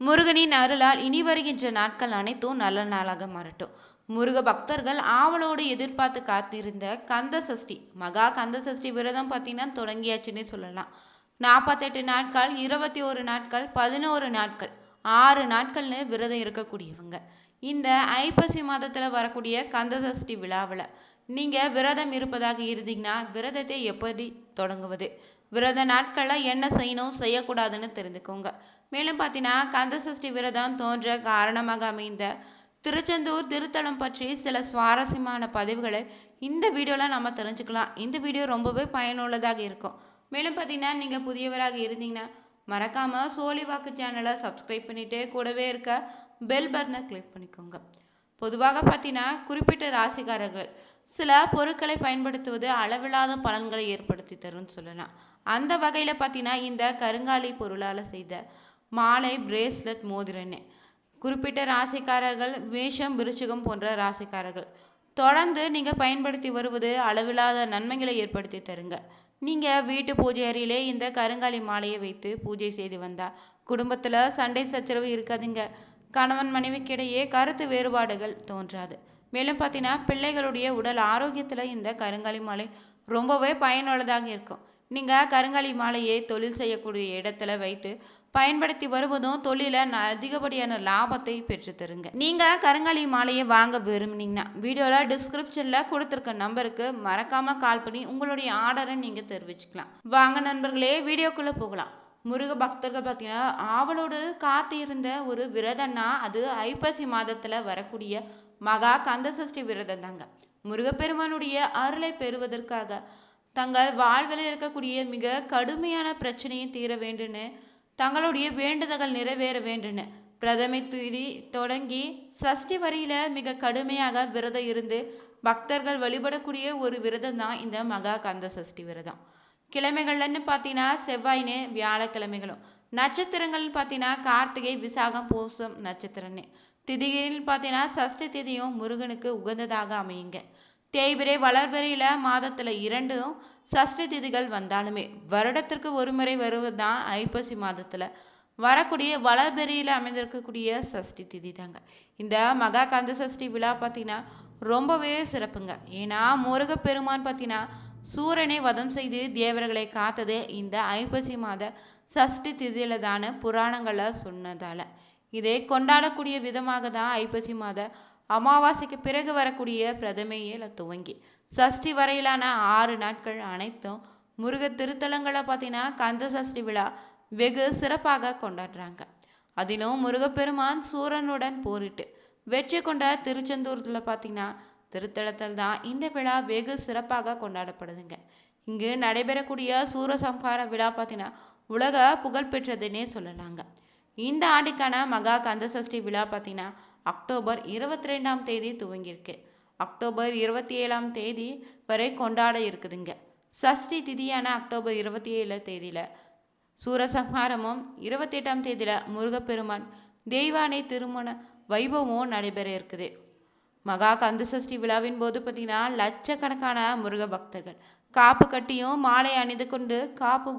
முருகனின் அருளால் இனி வருகின்ற நாட்கள் அனைத்தும் நல்ல நாளாக மாறட்டும். முருக பக்தர்கள் ஆவலோடு எதிர்பார்த்து காத்திருந்த கந்த சஷ்டி மகா கந்த சஷ்டி விரதம் பார்த்தீங்கன்னா தொடங்கியாச்சுன்னு சொல்லலாம். நாற்பத்தெட்டு நாட்கள் இருபத்தி ஒரு நாட்கள் பதினோரு நாட்கள் ஆறு நாட்கள்னு விரதம் இருக்கக்கூடியவங்க. இந்த ஐப்பசி மாதத்துல வரக்கூடிய கந்த சஷ்டி விழாவில் நீங்க விரதம் இருப்பதாக இருந்தீங்கன்னா விரதத்தை எப்படி தொடங்குவது? விரத நாட்கள்ல என்ன செய்யணும் செய்யக்கூடாதுன்னு தெரிஞ்சுக்கோங்க. மேலும் பார்த்தீங்கன்னா கந்த சஷ்டி விரதம் தோன்ற காரணமாக அமைந்த திருச்செந்தூர் திருத்தலம் பற்றி சில சுவாரஸ்யமான பதிவுகளை இந்த வீடியோவில் நம்ம தெரிஞ்சுக்கலாம். இந்த வீடியோ ரொம்பவே பயனுள்ளதாக இருக்கும். மேலும் பார்த்தீங்கன்னா நீங்கள் புதியவராக இருந்தீங்கன்னா மறக்காம சோழிவாக்கு சேனலை சப்ஸ்கிரைப் பண்ணிட்டு கூடவே இருக்க பெல் பட்டனை கிளிக் பண்ணிக்கோங்க. பொதுவாக பார்த்தீங்கன்னா குறிப்பிட்ட ராசிக்காரர்கள் சில பொருட்களை பயன்படுத்துவது அளவில்லாத பலன்களை ஏற்படுத்தி தரும்னு சொல்லலாம். அந்த வகையில் பார்த்தீங்கன்னா இந்த கருங்காலி பொருளால் செய்த மாலை பிரேஸ்லெட் மோதிரன்னு. குறிப்பிட்ட ராசிக்காரர்கள் மேஷம் விருச்சிகம் போன்ற ராசிக்காரர்கள். தொடர்ந்து நீங்க பயன்படுத்தி வருவது அளவில்லாத நன்மைகளை ஏற்படுத்தி தருங்க. நீங்க வீட்டு பூஜை அறையிலே இந்த கருங்காலி மாலையை வைத்து பூஜை செய்து வந்தா குடும்பத்துல சண்டை சச்சரவு இருக்காதுங்க. கணவன் மனைவிக்கிடையே கருத்து வேறுபாடுகள் தோன்றாது. மேலும் பார்த்தீங்கன்னா பிள்ளைகளுடைய உடல் ஆரோக்கியத்துல இந்த கருங்காலி மாலை ரொம்பவே பயனுள்ளதாக இருக்கும். நீங்க கருங்காலி மாலையை தொழில் செய்யக்கூடிய இடத்துல வைத்து பயன்படுத்தி வருவதும் தொழில அதிகப்படியான லாபத்தை பெற்று தருங்க. நீங்க கருங்காலி மாலையை வாங்க விரும்புனீங்கன்னா வீடியோல டிஸ்கிரிப்ஷன்ல கொடுத்திருக்க நம்பருக்கு மறக்காம கால் பண்ணி உங்களுடைய ஆர்டரை நீங்க தெரிவிச்சுக்கலாம். வாங்க நண்பர்களே வீடியோக்குள்ள போகலாம். முருக பக்தர்கள் பார்த்தீங்கன்னா ஆவலோடு காத்திருந்த ஒரு விரதம்னா அது ஐப்பசி மாதத்துல வரக்கூடிய மகா கந்தசஷ்டி விரதம் தாங்க முருகப்பெருமானுடைய அருளை பெறுவதற்காக தங்கள் வாழ்வில் இருக்கக்கூடிய மிக கடுமையான பிரச்சனையை தீர வேண்டும்னு தங்களுடைய வேண்டுதல்கள் நிறைவேற வேண்டும்னு பிரதமை தேதி தொடங்கி சஷ்டி வரியில மிக கடுமையாக விரதம் இருந்து பக்தர்கள் வழிபடக்கூடிய ஒரு விரதம் தான் இந்த மகா கந்த சஷ்டி விரதம். கிழமைகள்னு பார்த்தீங்கன்னா செவ்வாய்னு வியாழக்கிழமைகளும். நட்சத்திரங்கள்னு பார்த்தீங்கன்னா கார்த்திகை விசாகம் பூசம் நட்சத்திரம்னு. திதிகளில் பார்த்தீங்கன்னா சஷ்டி திதியும் முருகனுக்கு உகந்ததாக அமையுங்க. தேய்பிரை வளர்பிறையில மாதத்தில் இரண்டும் சஷ்டி திதிகள் வந்தாலுமே வருடத்திற்கு ஒரு முறை வருவது தான் ஐப்பசி மாதத்தில். வரக்கூடிய வளர்பெறியில் அமைந்திருக்கக்கூடிய சஷ்டி திதி தாங்க. இந்த மகா கந்த சஷ்டி விழா பார்த்தீங்கன்னா ரொம்பவே சிறப்புங்க. ஏன்னா முருகப்பெருமான் பார்த்தீங்கன்னா சூரனை வதம் செய்து தேவர்களை காத்தது இந்த ஐப்பசி மாத சஷ்டி திதியில தான புராணங்களை சொன்னதால. இதை கொண்டாடக்கூடிய விதமாக தான் ஐப்பசி மாத அமாவாசைக்கு பிறகு வரக்கூடிய பிரதமையில துவங்கி. சஷ்டி வரையிலான ஆறு நாட்கள் அனைத்தும் முருக திருத்தலங்களை பார்த்தீங்கன்னா கந்த சஷ்டி விழா வெகு சிறப்பாக கொண்டாடுறாங்க. அதிலும் முருகப்பெருமான் சூரனுடன் போரிட்டு வெற்றி கொண்ட திருச்செந்தூரத்தில் பார்த்தீங்கன்னா திருத்தலத்தில் தான் இந்த விழா வெகு சிறப்பாக கொண்டாடப்படுதுங்க. இங்கு நடைபெறக்கூடிய சூரசம்ஹார விழா பார்த்தீங்கன்னா உலக புகழ்பெற்றதுன்னே சொல்லலாங்க. இந்த ஆண்டுக்கான மகா கந்த சஷ்டி விழா பார்த்தீங்கன்னா அக்டோபர் இருபத்தி ரெண்டாம் தேதி துவங்கியிருக்கு. அக்டோபர் இருபத்தி ஏழாம் தேதி வரை கொண்டாட இருக்குதுங்க. சஷ்டி திதியான அக்டோபர் இருபத்தி ஏழு தேதியில சூரசம்ஹாரமும் இருபத்தி எட்டாம் தேதியில முருகப்பெருமான் தெய்வானை திருமண வைபவமும் நடைபெற இருக்குது. மகா கந்த சஷ்டி விழாவின் போது பார்த்தீங்கன்னா லட்சக்கணக்கான முருக பக்தர்கள் காப்பு கட்டியும் மாலை அணிந்து கொண்டு காப்பு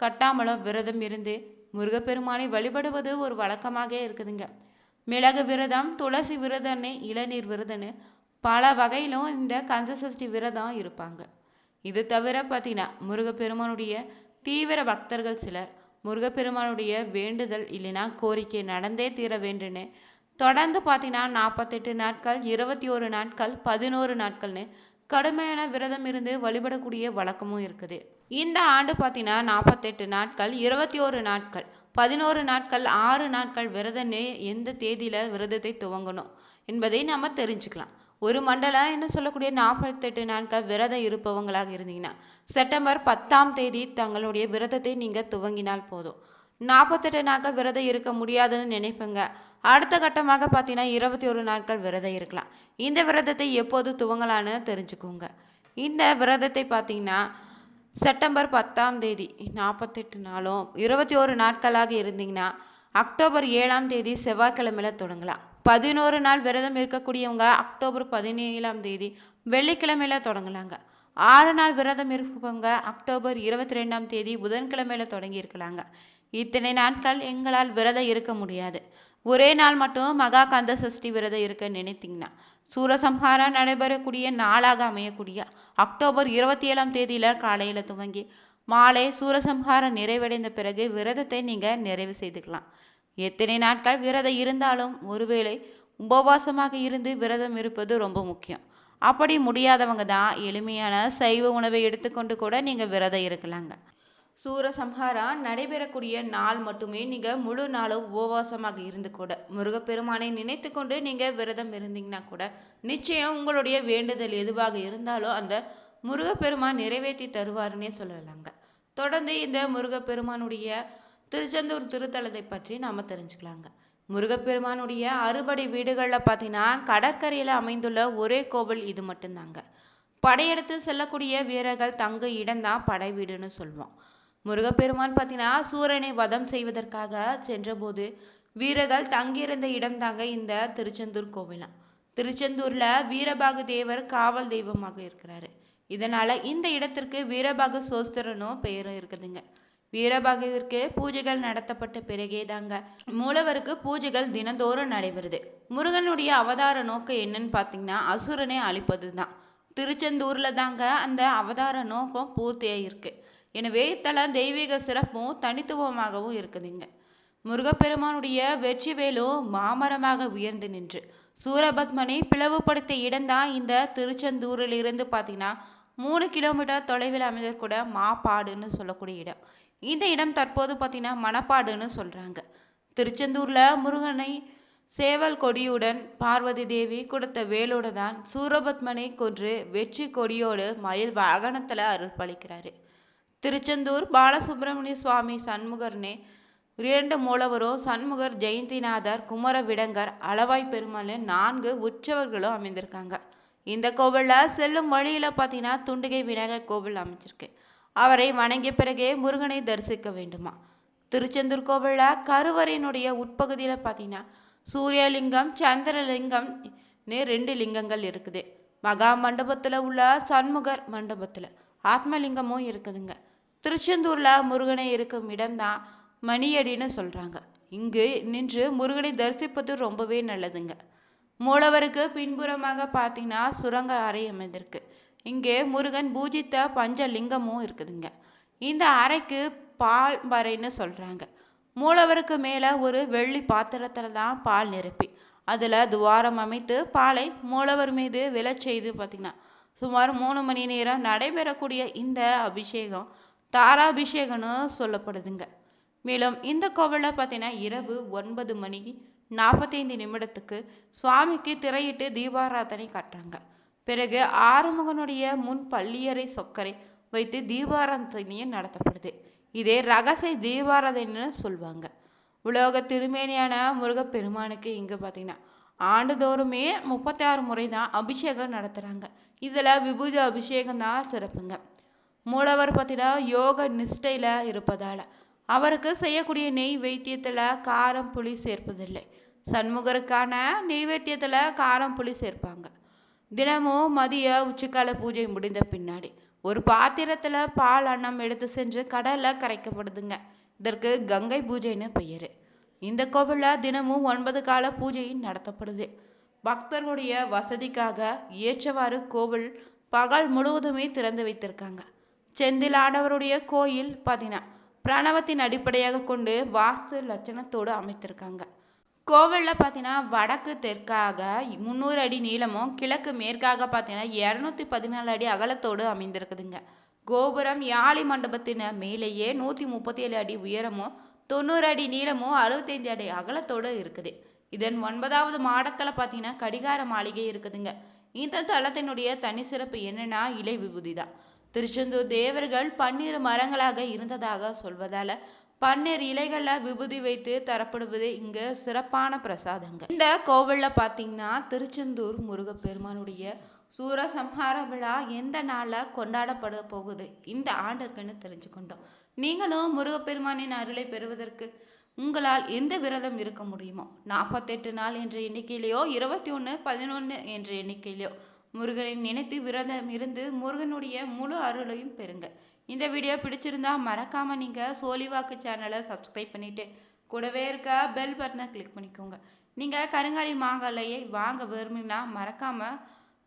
கட்டாமலும் விரதம் இருந்து முருகப்பெருமானை வழிபடுவது ஒரு வழக்கமாக இருக்குதுங்க. மிளகு விரதம் துளசி விரதம்னு இளநீர் விரதம்னு பல வகையிலும் இந்த கந்த சஷ்டி விரதம் இருப்பாங்க. இது தவிர பார்த்தீங்கன்னா முருகப்பெருமானுடைய தீவிர பக்தர்கள் சிலர் முருகப்பெருமானுடைய வேண்டுதல் இல்லைன்னா கோரிக்கை நடந்தே தீர வேண்டுன்னு தொடர்ந்து பார்த்தீங்கன்னா நாற்பத்தெட்டு நாட்கள் இருபத்தி ஒரு நாட்கள் பதினோரு நாட்கள்னு கடுமையான விரதம் இருந்து வழிபடக்கூடிய வழக்கமும் இருக்குது. இந்த ஆண்டு பார்த்தீங்கன்னா நாற்பத்தெட்டு நாட்கள் இருபத்தி ஒரு நாட்கள் பதினோரு நாட்கள் ஆறு நாட்கள் விரதம்னு எந்த தேதியில விரதத்தை துவங்கணும் என்பதை நம்ம தெரிஞ்சுக்கலாம். ஒரு மண்டலம் என்ன சொல்லக்கூடிய நாற்பத்தெட்டு நாட்கள் விரதம் இருப்பவங்களாக இருந்தீங்கன்னா செப்டம்பர் பத்தாம் தேதி தங்களுடைய விரதத்தை நீங்க துவங்கினால் போதும். நாற்பத்தெட்டு நாட்கள் விரதம் இருக்க முடியாதுன்னு நினைப்பேங்க. அடுத்த கட்டமாக பார்த்தீங்கன்னா இருபத்தி ஒரு நாட்கள் விரதம் இருக்கலாம். இந்த விரதத்தை எப்போது துவங்கலான்னு தெரிஞ்சுக்கோங்க. இந்த விரதத்தை பார்த்தீங்கன்னா செப்டம்பர் பத்தாம் தேதி நாற்பத்தெட்டு நாளும் இருபத்தி ஒரு நாட்களாக இருந்தீங்கன்னா அக்டோபர் ஏழாம் தேதி செவ்வாய்க்கிழமையில தொடங்கலாம். பதினோரு நாள் விரதம் இருக்கக்கூடியவங்க அக்டோபர் பதினேழாம் தேதி வெள்ளிக்கிழமையில தொடங்கலாங்க. ஆறு நாள் விரதம் இருப்பவங்க அக்டோபர் இருபத்தி ரெண்டாம் தேதி புதன்கிழமையில தொடங்கி இருக்கலாங்க. இத்தனை நாட்கள் எங்களால் விரதம் இருக்க முடியாது. ஒரே நாள் மட்டும் மகா கந்த சஷ்டி விரதம் இருக்க நினைத்தீங்கன்னா சூரசம்ஹாரம் நடைபெறக்கூடிய நாளாக அமையக்கூடிய அக்டோபர் இருபத்தி ஏழாம் தேதியில காலையில துவங்கி மாலை சூரசம்ஹாரம் நிறைவடைந்த பிறகு விரதத்தை நீங்க நிறைவு செய்துக்கலாம். எத்தனை நாட்கள் விரதம் இருந்தாலும் ஒருவேளை உபவாசமாக இருந்து விரதம் இருப்பது ரொம்ப முக்கியம். அப்படி முடியாதவங்க தான் எளிமையான சைவ உணவை எடுத்துக்கொண்டு கூட நீங்க விரதம் இருக்கலாங்க. சூரசம்ஹாரா நடைபெறக்கூடிய நாள் மட்டுமே நீங்க முழு நாளும் உபவாசமாக இருந்து கூட முருகப்பெருமானை நினைத்து கொண்டு நீங்க விரதம் இருந்தீங்கன்னா கூட நிச்சயம் உங்களுடைய வேண்டுதல் எதுவாக இருந்தாலும் அந்த முருகப்பெருமான் நிறைவேற்றி தருவாருன்னே சொல்லலாங்க. தொடர்ந்து இந்த முருகப்பெருமானுடைய திருச்செந்தூர் திருத்தலத்தை பற்றி நாம் தெரிஞ்சுக்கலாங்க. முருகப்பெருமானுடைய அறுபடை வீடுகள்ல பார்த்தீங்கன்னா கடற்கரையில அமைந்துள்ள ஒரே கோவில் இது மட்டும்தாங்க. படையெடுத்து செல்லக்கூடிய வீரர்கள் தங்கு இடம்தான் படை வீடுன்னு சொல்லுவோம். முருகப்பெருமான் பார்த்தீங்கன்னா சூரனை வதம் செய்வதற்காக சென்றபோது வீரர்கள் தங்கியிருந்த இடம் தாங்க இந்த திருச்செந்தூர் கோவிலாம் திருச்செந்தூர்ல வீரபாகு தேவர் காவல் தெய்வமாக இருக்கிறாரு. இதனால இந்த இடத்திற்கு வீரபாகு சோஸ்திரனும் பெயரும் இருக்குதுங்க. வீரபாகுவிற்கு பூஜைகள் நடத்தப்பட்ட பிறகே தாங்க மூலவருக்கு பூஜைகள் தினந்தோறும் நடைபெறுது. முருகனுடைய அவதார நோக்கம் என்னன்னு பார்த்தீங்கன்னா அசுரனை அழிப்பது தான் திருச்செந்தூர்ல தாங்க அந்த அவதார நோக்கம் பூர்த்தியாயிருக்கு. எனவே தல தெய்வீக சிறப்பும் தனித்துவமாகவும் இருக்குதுங்க. முருகப்பெருமானுடைய வெற்றி வேலும் மாமரமாக உயர்ந்து நின்று. சூரபத்மனை பிளவுபடுத்த இடம்தான் இந்த திருச்செந்தூரில் இருந்து பார்த்தீங்கன்னா மூணு கிலோமீட்டர் தொலைவில் அமைந்திருக்கூட மாப்பாடுன்னு சொல்லக்கூடிய இடம். இந்த இடம் தற்போது பார்த்தீங்கன்னா மணப்பாடுன்னு சொல்கிறாங்க திருச்செந்தூரில் முருகனை சேவல் கொடியுடன் பார்வதி தேவி கொடுத்த வேலோடு தான் சூரபத்மனை கொன்று வெற்றி கொடியோடு மயில் வாகனத்தில் அருள்பளிக்கிறாரு. திருச்செந்தூர் பாலசுப்பிரமணிய சுவாமி சண்முகர்னே இரண்டு மூலவரும் சண்முகர் ஜெயந்திநாதர் குமர விடங்கர் அளவாய் பெருமாள் நான்கு உற்சவர்களும் அமைந்திருக்காங்க. இந்த கோவிலில் செல்லும் வழியில பார்த்தீங்கன்னா துண்டுகை விநாயகர் கோவில் அமைச்சிருக்கு. அவரை வணங்கிய பிறகே முருகனை தரிசிக்க வேண்டுமா? திருச்செந்தூர் கோவிலில் கருவறையினுடைய உட்பகுதியில பார்த்தீங்கன்னா சூரியலிங்கம் சந்திரலிங்கம் ரெண்டு லிங்கங்கள் இருக்குது. மகா மண்டபத்தில் உள்ள சண்முகர் மண்டபத்தில் ஆத்மலிங்கமும் இருக்குதுங்க. திருச்செந்தூர்ல முருகனை இருக்கும் இடம்தான் மணியடின்னு சொல்றாங்க. இங்கு நின்று முருகனை தரிசிப்பது ரொம்பவே நல்லதுங்க. மூலவருக்கு பின்புறமாக பார்த்தீங்கன்னா சுரங்க அறை அமைந்திருக்கு. இங்கே முருகன் பூஜித்த பஞ்சலிங்கமும் இருக்குதுங்க. இந்த அறைக்கு பால் வரைன்னு சொல்றாங்க. மூலவருக்கு மேல ஒரு வெள்ளி பாத்திரத்துல தான் பால் நிரப்பி அதுல துவாரம் அமைத்து பாலை மூலவர் மீது விழச் செய்து பார்த்தீங்கன்னா சுமார் மூணு மணி நேரம் நடைபெறக்கூடிய இந்த அபிஷேகம் தாராபிஷேகம்னு சொல்லப்படுதுங்க. மேலும் இந்த கோவிலில் பார்த்தீங்கன்னா இரவு ஒன்பது மணி நாற்பத்தைந்து நிமிடத்துக்கு சுவாமிக்கு திரையிட்டு தீபாராதனை காட்டுறாங்க. பிறகு ஆறுமுகனுடைய முன் பள்ளியறை சொக்கரை வைத்து தீபாராதனையும் நடத்தப்படுது. இதே ரகசிய தீபாராதனைன்னு சொல்லுவாங்க உலோக திருமேனியான முருகப்பெருமானுக்கு இங்கே பார்த்தீங்கன்னா ஆண்டுதோறுமே முப்பத்தி ஆறு முறை தான் அபிஷேகம் நடத்துகிறாங்க இதில் விபூஜ அபிஷேகம் தான் சிறப்புங்க. மூலவர் பார்த்தீங்கன்னா யோக நிஷ்டையில் இருப்பதால். அவருக்கு செய்யக்கூடிய நெய் வைத்தியத்தில் காரம் புளி சேர்ப்பதில்லை. சண்முகருக்கான நெய்வேத்தியத்தில் காரம் புளி சேர்ப்பாங்க. தினமும் மதிய உச்சிக்கால பூஜை முடிந்த பின்னாடி ஒரு பாத்திரத்தில் பால் அன்னம் எடுத்து சென்று கடலில் கரைக்கப்படுதுங்க. இதற்கு கங்கை பூஜைன்னு பெயர். இந்த கோவிலில் தினமும் ஒன்பது கால பூஜை நடத்தப்படுது. பக்தர்களுடைய வசதிக்காக ஏற்றவாறு கோவில் பகல் முழுவதுமே திறந்து வைத்திருக்காங்க. செந்திலாடவருடைய கோயில் பார்த்தீங்கன்னா பிரணவத்தின் அடிப்படையாக கொண்டு வாஸ்து லட்சணத்தோடு அமைத்திருக்காங்க. கோவிலில் பார்த்தீங்கன்னா வடக்கு தெற்காக முந்நூறு அடி நீளமும் கிழக்கு மேற்காக பார்த்தீங்கன்னா இரநூத்தி பதினாலு அடி அகலத்தோடு அமைந்திருக்குதுங்க. கோபுரம் யாழி மண்டபத்தின் மேலேயே நூத்தி முப்பத்தி ஏழு அடி உயரமும் தொண்ணூறு அடி நீளமும் அறுபத்தைந்து அடி அகலத்தோடு இருக்குது. இதன் ஒன்பதாவது மாடத்துல பார்த்தீங்கன்னா கடிகார மாளிகை இருக்குதுங்க. இந்த தலத்தினுடைய தனி சிறப்பு என்னன்னா இலை விபூதி தான். திருச்செந்தூர் தேவர்கள் பன்னீர் மரங்களாக இருந்ததாக சொல்வதால பன்னீர் இலைகள்ல விபூதி வைத்து தரப்படுவது இங்க சிறப்பான பிரசாதங்க இந்த கோவில்ல பாத்தீங்கன்னா திருச்செந்தூர் முருகப்பெருமானுடைய சூரசம்ஹார விழா எந்த நாள்ல கொண்டாடப்பட போகுது இந்த ஆண்டிற்குன்னு தெரிஞ்சுக்கொண்டோம். நீங்களும் முருகப்பெருமானின் அருளை பெறுவதற்கு உங்களால் எந்த விரதம் இருக்க முடியுமோ நாற்பத்தெட்டு நாள் என்ற எண்ணிக்கையிலேயோ இருபத்தி ஒன்று பதினொன்று என்ற எண்ணிக்கையிலையோ முருகனை நினைத்து விரதம் இருந்து முருகனுடைய முழு அருளையும் பெறுங்க. இந்த வீடியோ பிடிச்சிருந்தா மறக்காம நீங்க சோலிவாக்கு சேனலை சப்ஸ்கிரைப் பண்ணிட்டு கூடவே இருக்க பெல் பட்டனை கிளிக் பண்ணிக்கோங்க. நீங்க கருங்காலி மாங்காலையை வாங்க விரும்பினா மறக்காம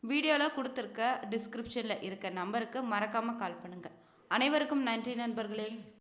வீடியோவில் கொடுத்துருக்க டிஸ்கிரிப்ஷனில் இருக்க நம்பருக்கு மறக்காமல் கால் பண்ணுங்கள் அனைவருக்கும் நன்றி நண்பர்களே.